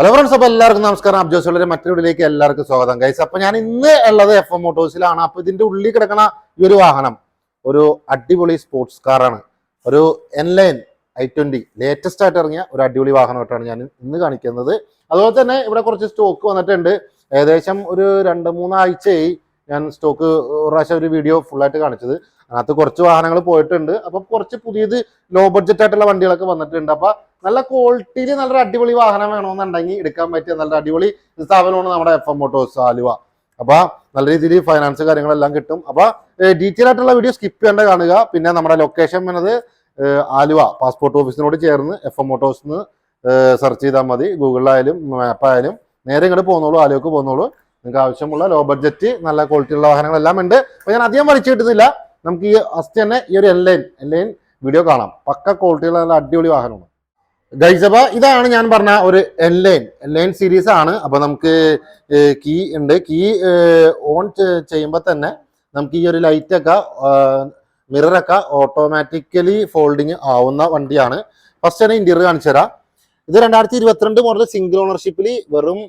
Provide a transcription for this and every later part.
Hello friends അപ്പൊ എല്ലാവർക്കും നമസ്കാരം. അബ്ജോസുള്ളവരെ മറ്റൊരു വീഡിയോയിലേക്ക് എല്ലാവർക്കും സ്വാഗതം. ഗൈസ് അപ്പൊ ഞാൻ ഇന്ന് ഉള്ളത് എഫ് എം മോട്ടോഴ്സിലാണ് അപ്പൊ ഇതിന്റെ ഉള്ളിൽ കിടക്കുന്ന ഈ ഒരു വാഹനം ഒരു അടിപൊളി സ്പോർട്സ് കാറാണ് ഒരു എൻലൈൻ ഐ ട്വന്റി ലേറ്റസ്റ്റ് ആയിട്ട് ഇറങ്ങിയ ഒരു അടിപൊളി വാഹനമായിട്ടാണ് ഞാൻ ഇന്ന് കാണിക്കുന്നത്. അതുപോലെ തന്നെ ഇവിടെ കുറച്ച് സ്റ്റോക്ക് വന്നിട്ടുണ്ട്. ഏകദേശം ഒരു രണ്ട് മൂന്നാഴ്ചയായി ഞാൻ സ്റ്റോക്ക് ഒരു പ്രാവശ്യം ഒരു വീഡിയോ ഫുള്ളായിട്ട് കാണിച്ചത്. അതിനകത്ത് കുറച്ച് വാഹനങ്ങൾ പോയിട്ടുണ്ട്. അപ്പൊ കുറച്ച് പുതിയത് ലോ ബഡ്ജറ്റ് ആയിട്ടുള്ള വണ്ടികളൊക്കെ വന്നിട്ടുണ്ട്. അപ്പൊ നല്ല ക്വാളിറ്റിയിൽ നല്ലൊരു അടിപൊളി വാഹനം വേണമെന്നുണ്ടെങ്കിൽ എടുക്കാൻ പറ്റിയ നല്ല അടിപൊളി സ്ഥാപനമാണ് നമ്മുടെ എഫ് എം മോട്ടോസ് ആലുവ. അപ്പൊ നല്ല രീതിയിൽ ഫൈനാൻസ് കാര്യങ്ങളെല്ലാം കിട്ടും. അപ്പൊ ഡീറ്റെയിൽ ആയിട്ടുള്ള വീഡിയോ സ്കിപ്പ് ചെയ്യേണ്ട കാണുക. പിന്നെ നമ്മുടെ ലൊക്കേഷൻ എന്നത് ആലുവ പാസ്പോർട്ട് ഓഫീസിനോട് ചേർന്ന് എഫ് എം മോട്ടോസ് എന്ന് സെർച്ച് ചെയ്താൽ മതി. ഗൂഗിളിലായാലും മാപ്പായാലും നേരെ ഇങ്ങോട്ട് പോകുന്നോളൂ ആലുവക്ക് പോകുന്നോളൂ നിങ്ങൾക്ക് ആവശ്യമുള്ള ലോ ബഡ്ജറ്റ് നല്ല ക്വാളിറ്റി ഉള്ള വാഹനങ്ങളെല്ലാം ഉണ്ട്. അപ്പൊ ഞാൻ അധികം വലിച്ചു കിട്ടുന്നില്ല. നമുക്ക് ഈ ഫസ്റ്റ് തന്നെ ഈ ഒരു എൽ ലൈൻ വീഡിയോ കാണാം. പക്ക ക്വാളിറ്റിയുള്ള നല്ല അടിപൊളി വാഹനമാണ്. ഗൈസബ ഇതാണ് ഞാൻ പറഞ്ഞ ഒരു L line L line series ആണ്. അപ്പൊ നമുക്ക് കീ ഉണ്ട്. കീ ഓൺ ചെയ്യുമ്പോൾ തന്നെ നമുക്ക് ഈ ഒരു ലൈറ്റ് ഒക്കെ മിററൊക്കെ ഓട്ടോമാറ്റിക്കലി ഫോൾഡിങ് ആവുന്ന വണ്ടിയാണ്. ഫസ്റ്റ് തന്നെ ഇന്റീരിയർ കാണിച്ചു തരാം. ഇത് രണ്ടായിരത്തി ഇരുപത്തിരണ്ട് മുതൽ സിംഗിൾ ഓണർഷിപ്പിൽ വെറും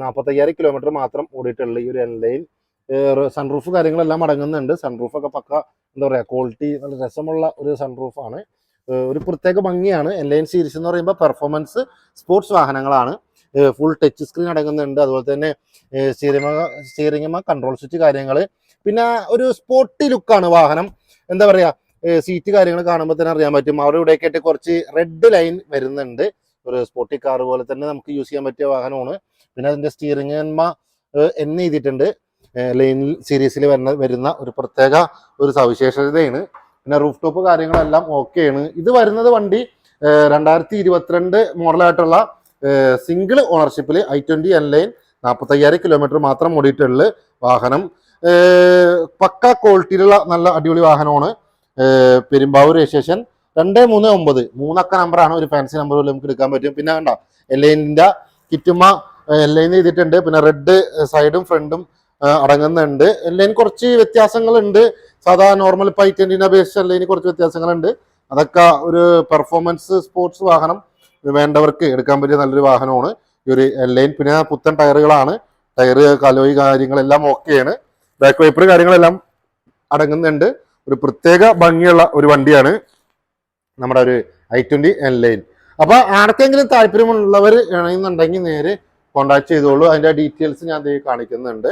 നാൽപ്പത്തയ്യായിരം കിലോമീറ്റർ മാത്രം ഓടിയിട്ടുള്ള ഈ ഒരു എൻലൈൻ സൺറൂഫ് കാര്യങ്ങളെല്ലാം അടങ്ങുന്നുണ്ട്. സൺറൂഫ് ഒക്കെ പക്ക എന്താ പറയുക ക്വാളിറ്റി നല്ല രസമുള്ള ഒരു സൺറൂഫാണ് ഒരു പ്രത്യേക ഭംഗിയാണ്. എൻലൈൻ സീരീസ് എന്ന് പറയുമ്പോൾ പെർഫോമൻസ് സ്പോർട്സ് വാഹനങ്ങളാണ്. ഫുൾ ടച്ച് സ്ക്രീൻ അടങ്ങുന്നുണ്ട്. അതുപോലെ തന്നെ സ്റ്റീറിംഗ് സ്റ്റീറിംഗ് കൺട്രോൾ സ്വിച്ച് കാര്യങ്ങൾ പിന്നെ ഒരു സ്പോർട്ടി ലുക്കാണ് വാഹനം. എന്താ പറയുക സീറ്റ് കാര്യങ്ങൾ കാണുമ്പോൾ തന്നെ അറിയാൻ പറ്റും. അവിടെ ഇവിടെയൊക്കെ ആയിട്ട് കുറച്ച് റെഡ് ലൈൻ വരുന്നുണ്ട്. ഒരു സ്പോർട്ടി കാർ പോലെ തന്നെ നമുക്ക് യൂസ് ചെയ്യാൻ പറ്റിയ വാഹനമാണ്. പിന്നെ അതിന്റെ സ്റ്റിയറിംഗ് എന്ന് എഴുതിയിട്ടുണ്ട്. ലൈൻ സീരീസിൽ വരുന്ന വരുന്ന ഒരു പ്രത്യേക ഒരു സവിശേഷതയാണ്. പിന്നെ റൂഫ് ടോപ്പ് കാര്യങ്ങളെല്ലാം ഓക്കെയാണ്. ഇത് വരുന്നത് വണ്ടി രണ്ടായിരത്തി ഇരുപത്തിരണ്ട് മോഡലായിട്ടുള്ള സിംഗിൾ ഓണർഷിപ്പിൽ ഐ ട്വന്റി എൻ ലൈൻ നാൽപ്പത്തയ്യായിരം കിലോമീറ്റർ മാത്രം ഓടിയിട്ടുള്ള വാഹനം. പക്ക ക്വാളിറ്റിയിലുള്ള നല്ല അടിപൊളി വാഹനമാണ്. പെരുമ്പാവൂർ രജിസ്ട്രേഷൻ രണ്ട് മൂന്ന് ഒമ്പത്. മൂന്നക്ക നമ്പറാണ് ഒരു ഫാൻസി നമ്പർ പോലും നമുക്ക് എടുക്കാൻ പറ്റും. പിന്നെ വേണ്ട എൽ ഐനിന്റെ കിറ്റുമ്മ എൽ ഐന്ന് ചെയ്തിട്ടുണ്ട്. പിന്നെ റെഡ് സൈഡും ഫ്രണ്ടും അടങ്ങുന്നുണ്ട്. എല്ലാം കുറച്ച് വ്യത്യാസങ്ങളുണ്ട്. സാധാ നോർമൽ പൈറ്റന്റിനെ അപേക്ഷിച്ച് എല്ലാം കുറച്ച് വ്യത്യാസങ്ങളുണ്ട്. അതൊക്കെ ഒരു പെർഫോമൻസ് സ്പോർട്സ് വാഹനം വേണ്ടവർക്ക് എടുക്കാൻ പറ്റിയ നല്ലൊരു വാഹനമാണ്. ഈ ഒരു എല്ലൈൻ പിന്നെ പുത്തൻ ടയറുകളാണ്. ടയർ കലോയി കാര്യങ്ങളെല്ലാം ഓക്കെയാണ്. ബാക്ക് വൈപ്പർ കാര്യങ്ങളെല്ലാം അടങ്ങുന്നുണ്ട്. ഒരു പ്രത്യേക ഭംഗിയുള്ള ഒരു വണ്ടിയാണ് നമ്മുടെ ഒരു ഐ ട്വന്റി എൻ ലൈൻ അപ്പൊ ആർക്കെങ്കിലും താല്പര്യമുള്ളവർ വേണമെന്നുണ്ടെങ്കിൽ നേരെ കോണ്ടാക്ട് ചെയ്തോളൂ. അതിന്റെ ഡീറ്റെയിൽസ് ഞാൻ കാണിക്കുന്നുണ്ട്.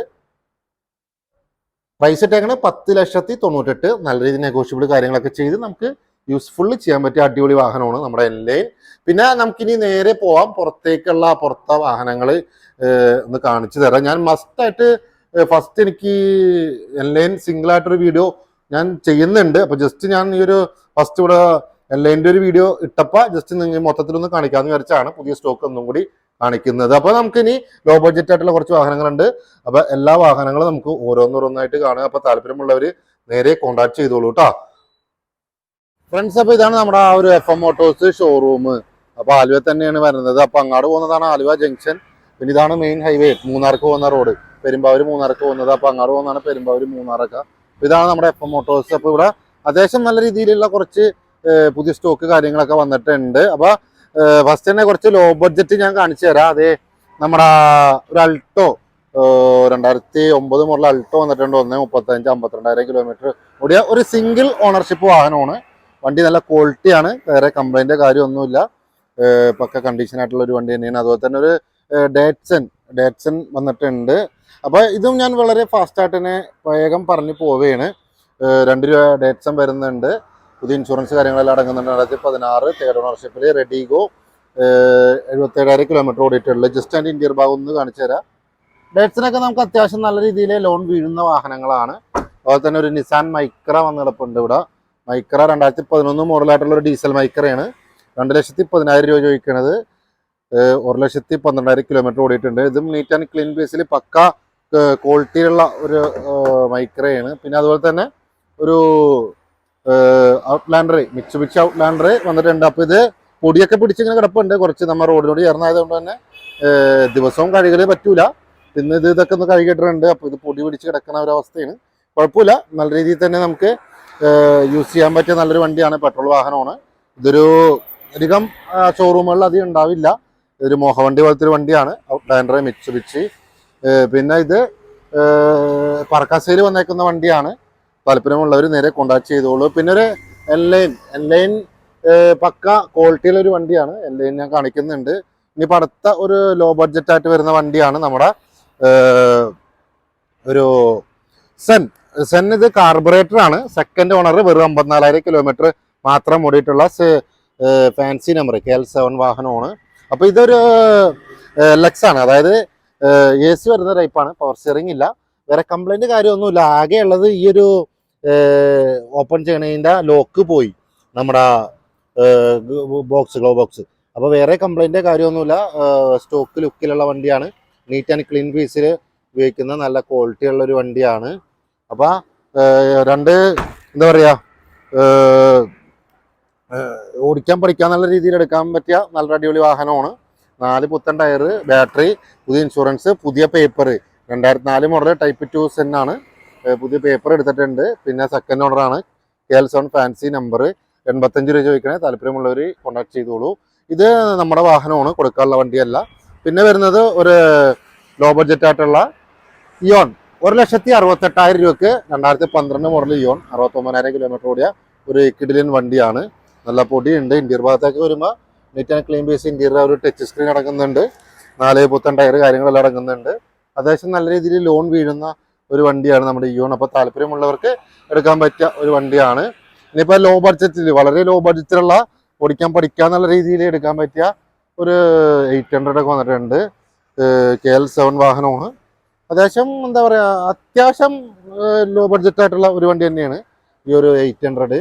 പ്രൈസ് ഇട്ടേക്കണ പത്ത് ലക്ഷത്തി തൊണ്ണൂറ്റെട്ട്. നല്ല രീതിയിൽ നെഗോഷ്യബിൾ കാര്യങ്ങളൊക്കെ ചെയ്ത് നമുക്ക് യൂസ്ഫുള്ളി ചെയ്യാൻ പറ്റിയ അടിപൊളി വാഹനമാണ് നമ്മുടെ എൻ ലൈൻ പിന്നെ നമുക്കിനി നേരെ പോവാം. പുറത്തേക്കുള്ള പുറത്തെ വാഹനങ്ങൾ ഒന്ന് കാണിച്ചു തരാം. ഞാൻ മസ്റ്റായിട്ട് ഫസ്റ്റ് എനിക്ക് എൻലൈൻ സിംഗിൾ ആയിട്ടൊരു വീഡിയോ ഞാൻ ചെയ്യുന്നുണ്ട്. അപ്പൊ ജസ്റ്റ് ഞാൻ ഈ ഒരു ഫസ്റ്റ് ഇവിടെ എൻലൈന്റെ ഒരു വീഡിയോ ഇട്ടപ്പോ. ജസ്റ്റ് നിങ്ങൾ മൊത്തത്തിലൊന്ന് കാണിക്കാമെന്ന് വിചാരിച്ചാണ്. പുതിയ സ്റ്റോക്ക് ഒന്നും കൂടി കാണിക്കുന്നത്. അപ്പൊ നമുക്കിനി ലോ ബഡ്ജറ്റ് ആയിട്ടുള്ള കുറച്ച് വാഹനങ്ങളുണ്ട്. അപ്പൊ എല്ലാ വാഹനങ്ങളും നമുക്ക് ഓരോന്നോരോന്നായിട്ട് കാണുക. അപ്പൊ താല്പര്യമുള്ളവർ നേരെ കോണ്ടാക്ട് ചെയ്തോളൂ കേട്ടോ ഫ്രണ്ട്സ് അപ്പൊ ഇതാണ് നമ്മുടെ ആ ഒരു എഫ് എം മോട്ടോഴ്സ് ഷോറൂം അപ്പൊ ആലുവ തന്നെയാണ് വരുന്നത്. അപ്പൊ അങ്ങോട്ട് പോകുന്നതാണ് ആലുവ ജംഗ്ഷൻ പിന്നെ ഇതാണ് മെയിൻ ഹൈവേ മൂന്നാർക്ക് പോകുന്ന റോഡ് പെരുമ്പാവൂർ മൂന്നാർക്ക് പോകുന്നത്. അപ്പൊ അങ്ങോട്ട് പോകുന്നതാണ് പെരുമ്പാവൂർ മൂന്നാറൊക്കെ. ഇതാണ് നമ്മുടെ എഫ് എം മോട്ടോഴ്സ് അപ്പൊ ഇവിടെ അത്യാവശ്യം നല്ല രീതിയിലുള്ള കുറച്ച് പുതിയ സ്റ്റോക്ക് കാര്യങ്ങളൊക്കെ വന്നിട്ടുണ്ട്. അപ്പൊ ഫസ്റ്റ് തന്നെ കുറച്ച് ലോ ബഡ്ജറ്റ് ഞാൻ കാണിച്ചു തരാം. അതെ നമ്മുടെ ഒരു അൾട്ടോ രണ്ടായിരത്തി ഒമ്പത് മുതൽ അൾട്ടോ വന്നിട്ടുണ്ട്. ഒന്ന് മുപ്പത്തഞ്ച് അമ്പത്തിരണ്ടായിരം കിലോമീറ്റർ ഓടിയ ഒരു സിംഗിൾ ഓണർഷിപ്പ് വാഹനമാണ്. വണ്ടി നല്ല ക്വാളിറ്റിയാണ് വേറെ കംപ്ലൈന്റ് കാര്യമൊന്നുമില്ല. പക്ക കണ്ടീഷൻ ആയിട്ടുള്ള ഒരു വണ്ടി തന്നെയാണ്. അതുപോലെ തന്നെ ഒരു ഡേറ്റ്സൺ ഡേറ്റ്സൺ വന്നിട്ടുണ്ട്. അപ്പോൾ ഇതും ഞാൻ വളരെ ഫാസ്റ്റായിട്ട് തന്നെ വേഗം പറഞ്ഞു പോവുകയാണ്. രണ്ട് രൂപ ഡേറ്റ്സൺ വരുന്നുണ്ട്. പുതിയ ഇൻഷുറൻസ് കാര്യങ്ങളെല്ലാം അടങ്ങുന്നുണ്ട്. രണ്ടായിരത്തി പതിനാറ് തേർഡ് ഓണർഷിപ്പിൽ റെഡിഗോ എഴുപത്തേഴായിരം കിലോമീറ്റർ ഓടിയിട്ടുള്ളത്. ജസ്റ്റ് ആൻഡ് ഇന്ത്യർ ഭാഗം ഒന്ന് കാണിച്ചു തരാം. ഡേറ്റ്സിനൊക്കെ നമുക്ക് അത്യാവശ്യം നല്ല രീതിയിൽ ലോൺ വീഴുന്ന വാഹനങ്ങളാണ്. അതുപോലെ തന്നെ ഒരു നിസാൻ മൈക്ര വന്ന് കിടപ്പുണ്ട് ഇവിടെ. മൈക്ര രണ്ടായിരത്തി പതിനൊന്ന് മോഡലായിട്ടുള്ള ഒരു ഡീസൽ മൈക്രയാണ് രണ്ട് ലക്ഷത്തി പതിനായിരം രൂപ ചോദിക്കുന്നത് ഒരു ലക്ഷത്തി പന്ത്രണ്ടായിരം കിലോമീറ്റർ ഓടിയിട്ടുണ്ട്. ഇതും നീറ്റ് ആൻഡ് ക്ലീൻ ബേസിൽ പക്ക ക്വാളിറ്റിയിലുള്ള ഒരു മൈക്രയാണ് പിന്നെ അതുപോലെ തന്നെ ഒരു ഔട്ട്ലാൻഡർ മിക്സ് ബിച്ച് ഔട്ട്ലാൻഡർ വന്നിട്ടുണ്ട്. അപ്പോൾ ഇത് പൊടിയൊക്കെ പിടിച്ചിങ്ങനെ കിടപ്പുണ്ട്. കുറച്ച് നമ്മൾ റോഡിനോട് ചേർന്നായതുകൊണ്ട് തന്നെ ദിവസവും കഴുകൽ പറ്റൂല. പിന്നെ ഇത് ഇതൊക്കെ ഒന്ന് കഴുകിയിട്ടുണ്ട് അപ്പോൾ ഇത് പൊടി പിടിച്ച് കിടക്കുന്ന ഒരവസ്ഥയാണ്. കുഴപ്പമില്ല. നല്ല രീതിയിൽ തന്നെ നമുക്ക് യൂസ് ചെയ്യാൻ പറ്റിയ നല്ലൊരു വണ്ടിയാണ്. പെട്രോൾ വാഹനമാണ്. ഇതൊരു അധികം ഷോറൂമുകളിൽ അധികം ഉണ്ടാവില്ല. ഇതൊരു മോഹവണ്ടി പോലത്തെ ഒരു വണ്ടിയാണ്. ഔട്ട്ലാൻഡർ മിച്ചുബിച്ചി പിന്നെ ഇത് പറക്കാശ്ശേരി വന്നേക്കുന്ന വണ്ടിയാണ്. താല്പര്യമുള്ളവർ നേരെ കോണ്ടാക്ട് ചെയ്തോളൂ. പിന്നെ ഒരു എൻലൈൻ എൻലൈൻ പക്ക ക്വാളിറ്റിയിലെ ഒരു വണ്ടിയാണ്. എൻലൈൻ ഞാൻ കാണിക്കുന്നുണ്ട്. ഇനിയിപ്പോൾ അടുത്ത ഒരു ലോ ബഡ്ജറ്റായിട്ട് വരുന്ന വണ്ടിയാണ് നമ്മുടെ ഒരു സെൻ സെൻ ഇത് കാർബറേറ്റർ ആണ്. സെക്കൻഡ് ഓണർ വെറും അമ്പത്തിനാലായിരം കിലോമീറ്റർ മാത്രം ഓടിയിട്ടുള്ള fancy number K L seven വാഹനമാണ്. അപ്പോൾ ഇതൊരു ലെക്സ് ആണ്. അതായത് എ സി വരുന്ന ടൈപ്പാണ് പവർ സ്റ്റിയറിംഗ് ഇല്ല. വേറെ കംപ്ലൈന്റ് കാര്യമൊന്നുമില്ല. ആകെ ഉള്ളത് ഈ ഒരു ഓപ്പൺ ചെയ്യണതിന്റെ ലോക്ക് പോയി. നമ്മുടെ ബോക്സ് ഗ്ലോ ബോക്സ് അപ്പോൾ വേറെ കംപ്ലൈന്റ് കാര്യമൊന്നുമില്ല. സ്റ്റോക്ക് ലുക്കിലുള്ള വണ്ടിയാണ്. നീറ്റ് ആൻഡ് ക്ലീൻ പീസിൽ ഉപയോഗിക്കുന്ന നല്ല ക്വാളിറ്റി ഉള്ള ഒരു വണ്ടിയാണ് അപ്പോൾ രണ്ട് എന്താ പറയുക ഓടിക്കാൻ പഠിക്കാൻ നല്ല രീതിയിൽ എടുക്കാൻ പറ്റിയ നല്ല അടിപൊളി വാഹനമാണ്. നാല് പുത്തൻ ടയർ ബാറ്ററി പുതിയ ഇൻഷുറൻസ് പുതിയ പേപ്പർ രണ്ടായിരത്തി നാല് മോഡൽ ടൈപ്പ് ടു സെൻ ആണ്. പുതിയ പേപ്പർ എടുത്തിട്ടുണ്ട്. പിന്നെ second ഓർഡറാണ് K L seven fancy number എൺപത്തഞ്ച് രൂപ ചോദിക്കണേ. താല്പര്യമുള്ളവർ കോൺടാക്ട് ചെയ്തോളൂ. ഇത് നമ്മുടെ വാഹനമാണ്. കൊടുക്കാനുള്ള വണ്ടിയല്ല. പിന്നെ വരുന്നത് ഒരു ലോ ബഡ്ജറ്റ് ആയിട്ടുള്ള ഇയോൺ ഒരു ലക്ഷത്തി അറുപത്തെട്ടായിരം രൂപക്ക് രണ്ടായിരത്തി പന്ത്രണ്ട് മോഡൽ ഇയോൺ അറുപത്തൊമ്പതിനായിരം കിലോമീറ്റർ ഓടിയ ഒരു കിഡിലിൻ വണ്ടിയാണ്. നല്ല പൊടിയുണ്ട്. ഇന്റീരിയർ ഭാഗത്തേക്ക് വരുമ്പോൾ neat and clean base interior ഒരു ടച്ച് സ്ക്രീൻ അടങ്ങുന്നുണ്ട്. നാല് പുത്തൻ ടയർ കാര്യങ്ങളെല്ലാം അടങ്ങുന്നുണ്ട്. അത്യാവശ്യം നല്ല രീതിയിൽ ലോൺ വീഴുന്ന ഒരു വണ്ടിയാണ് നമ്മുടെ ഇയോൺ അപ്പോൾ താല്പര്യമുള്ളവർക്ക് എടുക്കാൻ പറ്റിയ ഒരു വണ്ടിയാണ്. ഇനിയിപ്പോൾ ലോ ബഡ്ജറ്റിൽ വളരെ ലോ ബഡ്ജറ്റിലുള്ള ഓടിക്കാൻ പഠിക്കാന്നുള്ള രീതിയിൽ എടുക്കാൻ പറ്റിയ ഒരു എയ്റ്റ് ഹൺഡ്രഡ് ഒക്കെ വന്നിട്ടുണ്ട്. കെ എൽ സെവൻ വാഹനമാണ്. അത്യാവശ്യം എന്താ പറയുക അത്യാവശ്യം ലോ ബഡ്ജറ്റ് ആയിട്ടുള്ള ഒരു വണ്ടി തന്നെയാണ് ഈ ഒരു എയ്റ്റ് ഹൺഡ്രഡ്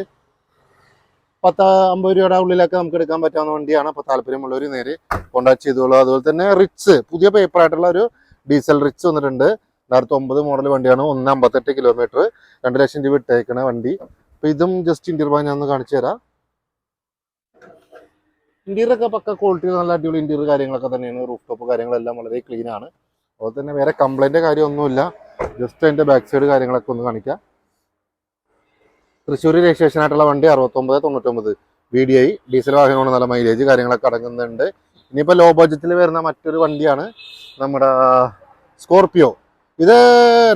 പത്ത് അമ്പത് രൂപയുടെ ഉള്ളിലൊക്കെ നമുക്ക് എടുക്കാൻ പറ്റാവുന്ന വണ്ടിയാണ്. അപ്പോൾ താല്പര്യമുള്ളവർ നേരെ കോണ്ടാക്ട് ചെയ്തോളൂ. അതുപോലെ തന്നെ റിച്ച് പുതിയ പേപ്പർ ആയിട്ടുള്ള ഒരു ഡീസൽ റിച്ച് വന്നിട്ടുണ്ട്. രണ്ടായിരത്തി ഒമ്പത് മോഡൽ വണ്ടിയാണ് ഒന്ന് അമ്പത്തെട്ട് കിലോമീറ്റർ രണ്ട് ലക്ഷം രൂപ ഇട്ടേക്കണ വണ്ടി. അപ്പോൾ ഇതും ജസ്റ്റ് ഇന്റീരിയർ ഭാഗം ഞാൻ ഒന്ന് കാണിച്ചു തരാം. ഇന്റീരിയർ ഒക്കെ പക്ക ക്വാളിറ്റി നല്ല അടിപൊളി ഇന്റീരിയർ കാര്യങ്ങളൊക്കെ തന്നെയാണ്. റൂഫ് ടോപ്പ് കാര്യങ്ങളെല്ലാം വളരെ ക്ലീൻ ആണ്. അതുപോലെ തന്നെ വേറെ കംപ്ലൈന്റ് കാര്യമൊന്നുമില്ല. ജസ്റ്റ് അതിന്റെ ബാക്ക് സൈഡ് കാര്യങ്ങളൊക്കെ ഒന്ന് കാണിക്കാം. തൃശ്ശൂർ രജിസ്ട്രേഷൻ ആയിട്ടുള്ള വണ്ടി അറുപത്തൊമ്പത് തൊണ്ണൂറ്റൊമ്പത് വി ഡി ഐ ഡീസൽ വാഹനമാണ്. നല്ല മൈലേജ് കാര്യങ്ങളൊക്കെ അടങ്ങുന്നുണ്ട്. ഇനിയിപ്പോൾ ലോ ബഡ്ജറ്റിൽ വരുന്ന മറ്റൊരു വണ്ടിയാണ് നമ്മുടെ സ്കോർപിയോ ഇത്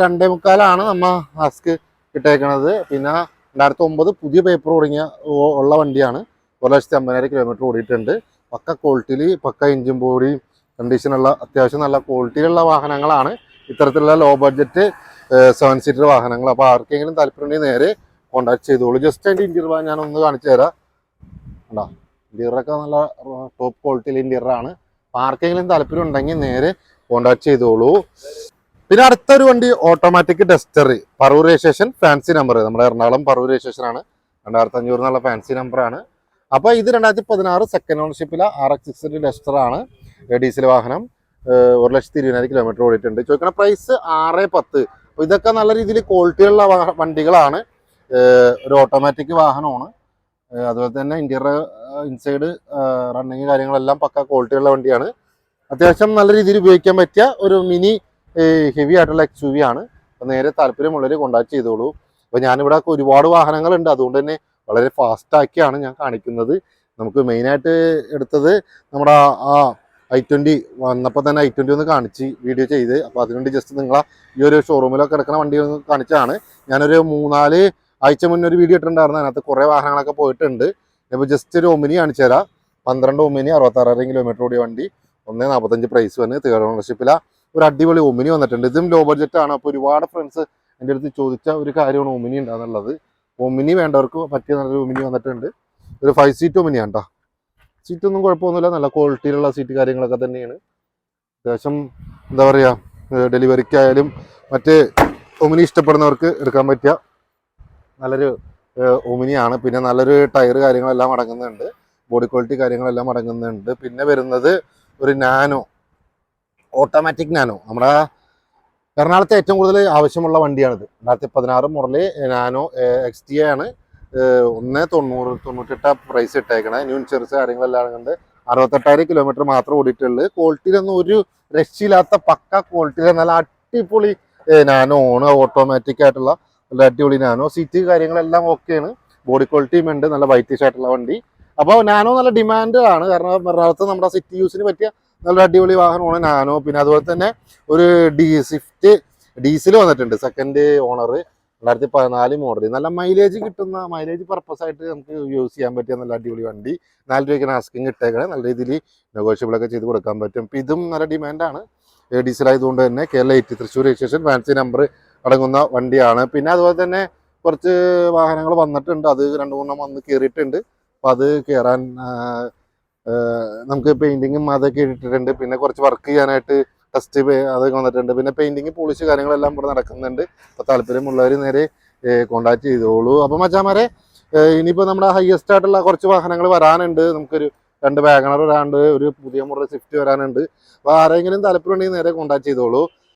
രണ്ടേ മുക്കാലാണ് നമ്മ ആസ്ക് ഇട്ടേക്കണത്. പിന്നെ രണ്ടായിരത്തി ഒമ്പത് പുതിയ പേപ്പർ തുടങ്ങിയ ഉള്ള വണ്ടിയാണ്. ഒരു ലക്ഷത്തി അമ്പതിനായിരം കിലോമീറ്റർ ഓടിയിട്ടുണ്ട്. പക്ക ക്വാളിറ്റിയിൽ പക്ക എഞ്ചിൻ ബോഡി കണ്ടീഷനുള്ള അത്യാവശ്യം നല്ല ക്വാളിറ്റിയിലുള്ള വാഹനങ്ങളാണ്. ഇത്തരത്തിലുള്ള ലോ ബഡ്ജറ്റ് സെവൻ സീറ്റർ വാഹനങ്ങൾ. അപ്പോൾ ആർക്കെങ്കിലും താല്പര്യം നേരെ കോൺടാക്ട് ചെയ്തോളൂ. ജസ്റ്റ് അതിന്റെ ഇന്റീരിയർ ഒന്ന് കാണിച്ചു തരാം. ഉണ്ടോ ഇന്റീരിയറൊക്കെ നല്ല ടോപ്പ് ക്വാളിറ്റിയിൽ അപ്പോൾ ആർക്കെങ്കിലും താല്പര്യം ഉണ്ടെങ്കിൽ നേരെ കോൺടാക്ട് ചെയ്തോളൂ. പിന്നെ അടുത്തൊരു വണ്ടി automatic Duster Paravur registration fancy number നമ്മുടെ എറണാകുളം പറവൂർ രജിസ്ട്രേഷൻ ആണ്. രണ്ടായിരത്തി അഞ്ഞൂറ് എന്നുള്ള ഫാൻസി നമ്പർ ആണ്. അപ്പോൾ ഇത് രണ്ടായിരത്തി പതിനാറ് സെക്കൻഡ് ഓണർഷിപ്പിലെ ആർ എക്സ് സിക്സ് ഡസ്റ്റർ ആണ്. ഡീസൽ വാഹനം ഒരു ലക്ഷത്തി ഇരുപതിനായിരം കിലോമീറ്റർ ഓടിയിട്ടുണ്ട്. ചോദിക്കുന്ന പ്രൈസ് ആറ് പത്ത്. അപ്പോൾ ഇതൊക്കെ നല്ല രീതിയിൽ ക്വാളിറ്റിയുള്ള വണ്ടികളാണ്. ഒരു ഓട്ടോമാറ്റിക് വാഹനമാണ് അതുപോലെ തന്നെ ഇന്റീരിയർ ഇൻസൈഡ് റണ്ണിങ് കാര്യങ്ങളെല്ലാം പക്ക ക്വാളിറ്റിയുള്ള വണ്ടിയാണ്. അത്യാവശ്യം നല്ല രീതിയിൽ ഉപയോഗിക്കാൻ പറ്റിയ ഒരു മിനി ഹെവി ആയിട്ടുള്ള എക്സ് യു ആണ് നേരെ താല്പര്യമുള്ളവർ കോണ്ടാക്ട് ചെയ്തോളൂ. അപ്പോൾ ഞാനിവിടെ ഒരുപാട് വാഹനങ്ങളുണ്ട്. അതുകൊണ്ട് തന്നെ വളരെ ഫാസ്റ്റ് ആക്കിയാണ് ഞാൻ കാണിക്കുന്നത്. നമുക്ക് മെയിനായിട്ട് എടുത്തത് നമ്മുടെ ആ ഐ ട്വന്റി വന്നപ്പോൾ തന്നെ ഐ ട്വന്റി ഒന്ന് കാണിച്ച് വീഡിയോ ചെയ്ത്. അപ്പോൾ അതിനുവേണ്ടി ജസ്റ്റ് നിങ്ങളെ ഈ ഒരു ഷോറൂമിലൊക്കെ കിടക്കുന്ന വണ്ടി ഒന്ന് കാണിച്ചതാണ്. ഞാനൊരു മൂന്നാൽ ആഴ്ച മുന്നേ ഒരു വീഡിയോ ഇട്ടിട്ടുണ്ടായിരുന്നു. അതിനകത്ത് കുറേ വാഹനങ്ങളൊക്കെ പോയിട്ടുണ്ട്. ഇപ്പോൾ ജസ്റ്റ് ഒരു ഒമിനി കാണിച്ചു തരാം. പന്ത്രണ്ട് ഒമിനി അറുപത്താറായിരം കിലോമീറ്റർ ഓടിയ വണ്ടി. ഒന്നേ നാൽപ്പത്തഞ്ച് പ്രൈസ് വന്ന് തേർഡ് ഓണർഷിപ്പില ഒരു അടിപൊളി ഒമിനി വന്നിട്ടുണ്ട്. ഇതും ലോ ബഡ്ജറ്റ് ആണ്. അപ്പോൾ ഒരുപാട് ഫ്രണ്ട്സ് എന്റെ അടുത്ത് ചോദിച്ച ഒരു കാര്യമാണ് ഒമിനി ഉണ്ടാകുന്നുള്ളത് ഒമിനി വേണ്ടവർക്ക് പറ്റിയ നല്ലൊരു ഒമിനി വന്നിട്ടുണ്ട്. ഒരു ഫൈവ് സീറ്റ് ഒമിനിയാണ് കേട്ടോ സീറ്റ് ഒന്നും കുഴപ്പമൊന്നുമില്ല. നല്ല ക്വാളിറ്റിയിലുള്ള സീറ്റ് കാര്യങ്ങളൊക്കെ തന്നെയാണ്. അത്യാവശ്യം എന്താ പറയുക ഡെലിവറിക്കായാലും മറ്റ് ഒമിനി ഇഷ്ടപ്പെടുന്നവർക്ക് എടുക്കാൻ പറ്റിയ നല്ലൊരു ഒമിനിയാണ് പിന്നെ നല്ലൊരു ടയർ കാര്യങ്ങളെല്ലാം അടങ്ങുന്നുണ്ട്. ബോഡി ക്വാളിറ്റി കാര്യങ്ങളെല്ലാം അടങ്ങുന്നുണ്ട്. പിന്നെ വരുന്നത് ഒരു നാനോ ഓട്ടോമാറ്റിക് നാനോ. നമ്മുടെ എറണാകുളത്തെ ഏറ്റവും കൂടുതൽ ആവശ്യമുള്ള വണ്ടിയാണിത്. രണ്ടായിരത്തി പതിനാറ് മോഡൽ നാനോ എക്സ് ടി ആണ്. ഒന്ന് തൊണ്ണൂറ് തൊണ്ണൂറ്റെട്ട് പ്രൈസ് ഇട്ടേക്കണേ. ന്യൂ ഇൻഷുറൻസ് കാര്യങ്ങളെല്ലാം കണ്ട് അറുപത്തെട്ടായിരം കിലോമീറ്റർ മാത്രം ഓടിയിട്ടുള്ളൂ. ക്വാളിറ്റിയിലൊന്നും ഒരു രക്ഷയില്ലാത്ത പക്ക ക്വാളിറ്റിയിൽ നല്ല അടിപൊളി നാനോ ആണ്. ഓട്ടോമാറ്റിക് ആയിട്ടുള്ള നല്ല അടിപൊളി നാനോ. സീറ്റ് കാര്യങ്ങളെല്ലാം ഓക്കെയാണ് ബോഡി ക്വാളിറ്റിയും ഉണ്ട്. നല്ല വൈറ്റിഷ് ആയിട്ടുള്ള വണ്ടി. അപ്പോൾ നാനോ നല്ല ഡിമാൻഡ് ആണ്. കാരണം എറണാകുളത്ത് നമ്മുടെ സിറ്റി യൂസിന് പറ്റിയ നല്ല അടിപൊളി വാഹനമാണ് നാനോ. പിന്നെ അതുപോലെ തന്നെ ഒരു ഡി സ്വിഫ്റ്റ് ഡീസൽ വന്നിട്ടുണ്ട്. സെക്കൻഡ് ഓണർ രണ്ടായിരത്തി പതിനാല് മോഡൽ നല്ല മൈലേജ് കിട്ടുന്ന മൈലേജ് പർപ്പസ് ആയിട്ട് നമുക്ക് യൂസ് ചെയ്യാൻ പറ്റിയ നല്ല അടിപൊളി വണ്ടി. നാല് രൂപയ്ക്ക് ആസ്കിങ് ഇട്ടേക്കണേ. നല്ല രീതിയിൽ നെഗോഷ്യബിൾ ഒക്കെ ചെയ്ത് കൊടുക്കാൻ പറ്റും. ഇപ്പം ഇതും നല്ല ഡിമാൻഡാണ് ഡീസൽ ആയതുകൊണ്ട് തന്നെ Kerala eighty Thrissur registration fancy number അടങ്ങുന്ന വണ്ടിയാണ്. പിന്നെ അതുപോലെ തന്നെ കുറച്ച് വാഹനങ്ങൾ വന്നിട്ടുണ്ട്. അത് രണ്ടു മൂന്നെണ്ണം വന്ന് കയറിയിട്ടുണ്ട് അപ്പം അത് കയറാൻ നമുക്ക് പെയിന്റിങ്ങും അതൊക്കെ ഇട്ടിട്ടുണ്ട്. പിന്നെ കുറച്ച് വർക്ക് ചെയ്യാനായിട്ട് ടെസ്റ്റ് അതൊക്കെ വന്നിട്ടുണ്ട്. പിന്നെ പെയിന്റിങ് പോളിഷ് കാര്യങ്ങളെല്ലാം ഇവിടെ നടക്കുന്നുണ്ട്. അപ്പോൾ താല്പര്യമുള്ളവർ നേരെ കോണ്ടാക്ട് ചെയ്തോളൂ. അപ്പം മച്ചാമാരെ ഇനിയിപ്പോൾ നമ്മുടെ ഹയസ്റ്റ് ആയിട്ടുള്ള കുറച്ച് വാഹനങ്ങൾ വരാനുണ്ട്. നമുക്കൊരു രണ്ട് വാഗണർ വരാനുണ്ട്. ഒരു പുതിയ മോഡൽ സ്വിഫ്റ്റ് വരാനുണ്ട്. അപ്പോൾ ആരെങ്കിലും താല്പര്യം ഉണ്ടെങ്കിൽ നേരെ കോണ്ടാക്ട് ചെയ്തോളൂ.